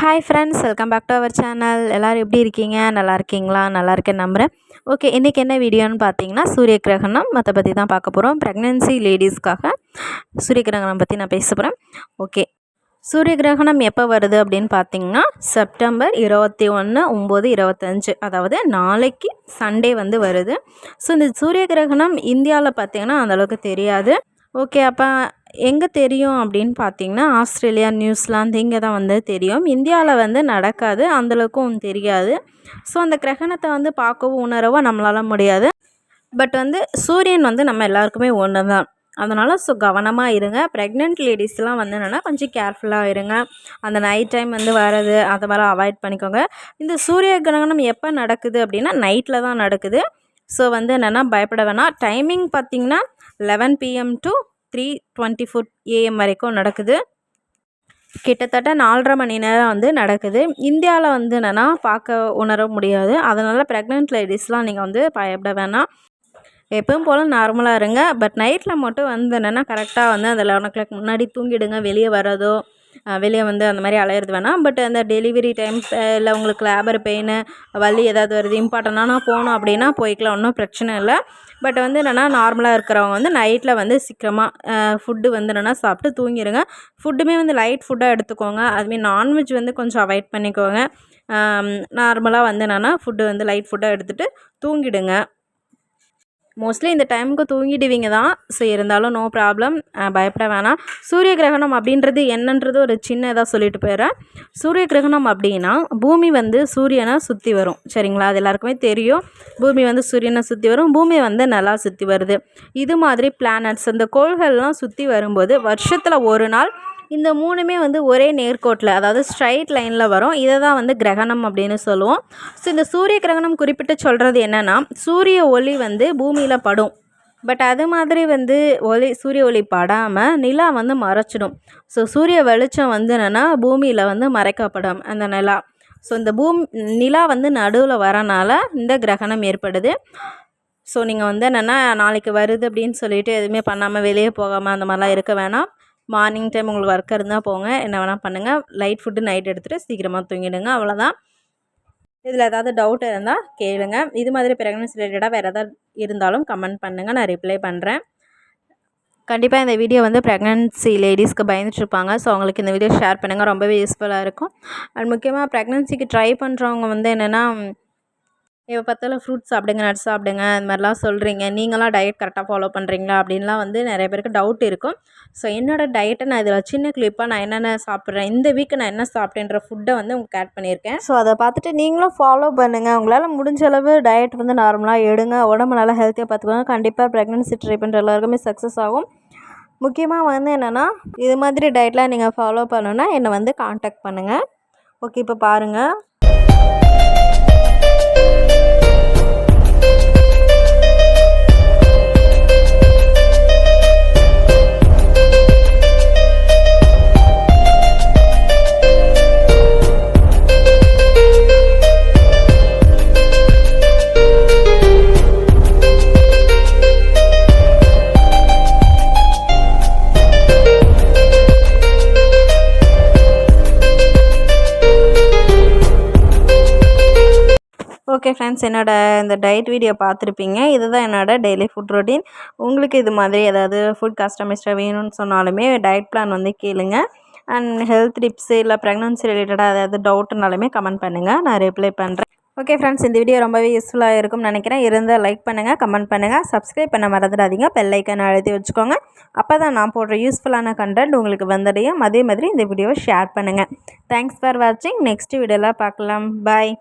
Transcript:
Hi friends welcome back to our channel எல்லோரும் எப்படி இருக்கீங்க? நல்லா இருக்கீங்களா? நல்லா இருக்கேன் நம்புகிறேன் ஓகே இன்றைக்கி என்ன வீடியோன்னு பார்த்தீங்கன்னா சூரிய கிரகணம் மற்ற பற்றி தான் பார்க்க போகிறோம் ப்ரெக்னென்சி லேடிஸ்க்காக சூரிய கிரகணம் பற்றி நான் பேச போகிறேன் ஓகே சூரிய கிரகணம் எப்போ வருது அப்படின்னு பார்த்தீங்கன்னா செப்டம்பர் இருபத்தி ஒன்று ஒம்பது இருபத்தஞ்சு. அதாவது நாளைக்கு சண்டே வந்து வருது. ஸோ இந்த சூரிய கிரகணம் இந்தியாவில் பார்த்தீங்கன்னா அந்தளவுக்கு தெரியாது. ஓகே அப்போ எங்கே தெரியும் அப்படின்னு பார்த்தீங்கன்னா ஆஸ்திரேலியா நியூசிலாந்து இங்கே தான் வந்து தெரியும். இந்தியாவில் வந்து நடக்காது அந்தளவுக்கும் தெரியாது. ஸோ அந்த கிரகணத்தை வந்து பார்க்கவும் உணரவோ நம்மளால் முடியாது. பட் வந்து சூரியன் வந்து நம்ம எல்லாருக்குமே ஒன்று தான். அதனால் ஸோ கவனமாக இருங்க. ப்ரெக்னென்ட் லேடிஸ்லாம் வந்து என்னென்னா கொஞ்சம் கேர்ஃபுல்லாக இருங்க. அந்த நைட் டைம் வந்து வர்றது அதை மாதிரி அவாய்ட் பண்ணிக்கோங்க. இந்த சூரிய கிரகணம் எப்போ நடக்குது அப்படின்னா நைட்டில் தான் நடக்குது. ஸோ வந்து என்னென்னா பயப்பட வேணாம். டைமிங் பார்த்திங்கன்னா eleven PM to three twenty four AM வரைக்கும் நடக்குது. கிட்டத்தட்ட நாலரை மணி நேரம் வந்து நடக்குது. இந்தியாவில் வந்து என்னென்னா பார்க்க உணர முடியாது. அதனால் ப்ரெக்னென்ட் லேடிஸ்லாம் நீங்கள் வந்து பயப்பட வேணாம். எப்பவும் போல் நார்மலாக இருங்க. பட் நைட்டில் மட்டும் வந்து என்னென்னா கரெக்டாக வந்து அந்த லெவன் ஓ கிளாக் முன்னாடி தூங்கிடுங்க. வெளியே வரதோ வெளியே வந்து அந்த மாதிரி அலையிறது வேணாம். பட் அந்த டெலிவரி டைம் இல்லை உங்களுக்கு லேபர் பெயின் வலி ஏதாவது வருது இம்பார்ட்டண்டான போகணும் அப்படின்னா போய்க்கலாம் ஒன்றும் பிரச்சனை இல்லை. பட் வந்து என்னென்னா நார்மலாக இருக்கிறவங்க வந்து நைட்டில் வந்து சீக்கிரமாக ஃபுட்டு வந்து என்னென்னா சாப்பிட்டு தூங்கிடுங்க ஃபுட்டுமே வந்து லைட் ஃபுட்டாக எடுத்துக்கோங்க. அதுமாரி நான்வெஜ் வந்து கொஞ்சம் அவாய்ட் பண்ணிக்கோங்க. நார்மலாக வந்து என்னென்னா ஃபுட்டு வந்து லைட் ஃபுட்டாக எடுத்துகிட்டு தூங்கிடுங்க. மோஸ்ட்லி இந்த டைமுக்கு தூங்கிடுவீங்க தான். ஸோ இருந்தாலும் நோ ப்ராப்ளம் பயப்பட வேணாம். சூரிய கிரகணம் அப்படின்றது என்னன்றது ஒரு சின்ன இதாக சொல்லிட்டு போயிடுறேன். சூரிய கிரகணம் அப்படின்னா பூமி வந்து சூரியனை சுற்றி வரும். சரிங்களா? அது எல்லாருக்குமே தெரியும். பூமி வந்து சூரியனை சுற்றி வரும். பூமி வந்து நல்லா சுற்றி வருது. இது மாதிரி பிளானட்ஸ் அந்த கோள்கள்லாம் சுற்றி வரும்போது வருஷத்தில் ஒரு நாள் இந்த மூணுமே வந்து ஒரே நேர்கோட்டில் அதாவது ஸ்ட்ரைட் லைனில் வரும். இதை தான் வந்து கிரகணம் அப்படின்னு சொல்லுவோம். ஸோ இந்த சூரிய கிரகணம் குறிப்பிட்டு சொல்கிறது என்னென்னா சூரிய ஒளி வந்து பூமியில் படும். பட் அது மாதிரி வந்து ஒளி சூரிய ஒளி படாமல் நிலா வந்து மறைச்சிடும். ஸோ சூரிய வெளிச்சம் வந்து என்னென்னா பூமியில் வந்து மறைக்கப்படும் அந்த நிலா. ஸோ இந்த பூமி நிலா வந்து நடுவில் வரனால இந்த கிரகணம் ஏற்படுது. ஸோ நீங்கள் வந்து என்னென்னா நாளைக்கு வருது அப்படின்னு சொல்லிட்டு எதுவுமே பண்ணாமல் வெளியே போகாமல் அந்த மாதிரிலாம் இருக்க வேணாம். மார்னிங் டைம் உங்களுக்கு ஒர்க் இருந்தால் போங்க. என்ன வேணால் பண்ணுங்கள் லைட் ஃபுட்டு நைட் எடுத்துகிட்டு சீக்கிரமாக தூங்கிடுங்க. அவ்வளோதான் இதில் ஏதாவது டவுட் இருந்தால் கேளுங்க. இது மாதிரி ப்ரெக்னன்சி ரிலேட்டடாக வேறு எதாவது இருந்தாலும் கமெண்ட் பண்ணுங்கள் நான் ரிப்ளை பண்ணுறேன் கண்டிப்பாக இந்த வீடியோ வந்து ப்ரெக்னன்சி லேடிஸ்க்கு பயந்துட்டுருப்பாங்க. ஸோ அவங்களுக்கு இந்த வீடியோ ஷேர் பண்ணுங்கள் ரொம்பவே யூஸ்ஃபுல்லாக இருக்கும். அண்ட் முக்கியமாக ப்ரெக்னன்சிக்கு ட்ரை பண்ணுறவங்க வந்து என்னென்னா எப்போ பார்த்தாலும் ஃப்ரூட்ஸ் சாப்பிடுங்க நட்ஸ் சாப்பிடுங்க அந்த மாதிரிலாம் சொல்கிறீங்க நீங்களாம் டயட் கரெக்டாக ஃபாலோ பண்ணுறீங்களா அப்படின்லாம் வந்து நிறைய பேருக்கு டவுட் இருக்கும். ஸோ என்னோடய டயட்டை நான் இதில் சின்ன கிளிப்பாக நான் என்னென்ன சாப்பிட்றேன் இந்த வீக்கு நான் என்ன சாப்பிட்டேன்ற ஃபுட்டை வந்து உங்களுக்கு ஆட் பண்ணியிருக்கேன். ஸோ அதை பார்த்துட்டு நீங்களும் ஃபாலோ பண்ணுங்கள் உங்களால் முடிஞ்ச அளவு டயட் வந்து நார்மலாக எடுங்க. உடம்பு நல்லா ஹெல்த்தியாக பார்த்துக்கோங்க. கண்டிப்பாக ப்ரெக்னன்சி ட்ரை பண்ணுற எல்லாருக்குமே சக்ஸஸ் ஆகும். முக்கியமாக வந்து என்னென்னா இது மாதிரி டயட்லாம் நீங்கள் ஃபாலோ பண்ணணுன்னா என்னை வந்து காண்டாக்ட் பண்ணுங்கள் ஓகே இப்போ பாருங்கள் ஓகே ஃப்ரெண்ட்ஸ் என்னோடய இந்த டயட் வீடியோ பார்த்துருப்பீங்க. இதுதான் என்னோடய டெய்லி ஃபுட் ரொட்டீன் உங்களுக்கு இது மாதிரி ஏதாவது ஃபுட் கஸ்டமைஸ்டாக வேணும்னு சொன்னாலுமே டயட் பிளான் வந்து கேளுங்க. அண்ட் ஹெல்த் டிப்ஸு இல்லை ப்ரெக்னன்சி ரிலேட்டடாக ஏதாவது டவுட்னாலுமே கமெண்ட் பண்ணுங்கள் நான் ரிப்ளை பண்ணுறேன் ஓகே ஃப்ரெண்ட்ஸ் இந்த வீடியோ ரொம்பவே யூஸ்ஃபுல்லாக இருக்கும்னு நினைக்கிறேன். இருந்தால் லைக் பண்ணுங்கள் கமெண்ட் பண்ணுங்கள் சப்ஸ்கிரைப் பண்ண மறந்துடாதீங்க. பெல் அழுத்தி வச்சுக்கோங்க. அப்போ தான் நான் போடுற யூஸ்ஃபுல்லான கண்டென்ட் உங்களுக்கு வந்தடையும். அதே மாதிரி இந்த வீடியோவை ஷேர் பண்ணுங்கள் தேங்க்ஸ் ஃபார் வாட்சிங் நெக்ஸ்ட் வீடியோலாம் பார்க்கலாம். பாய்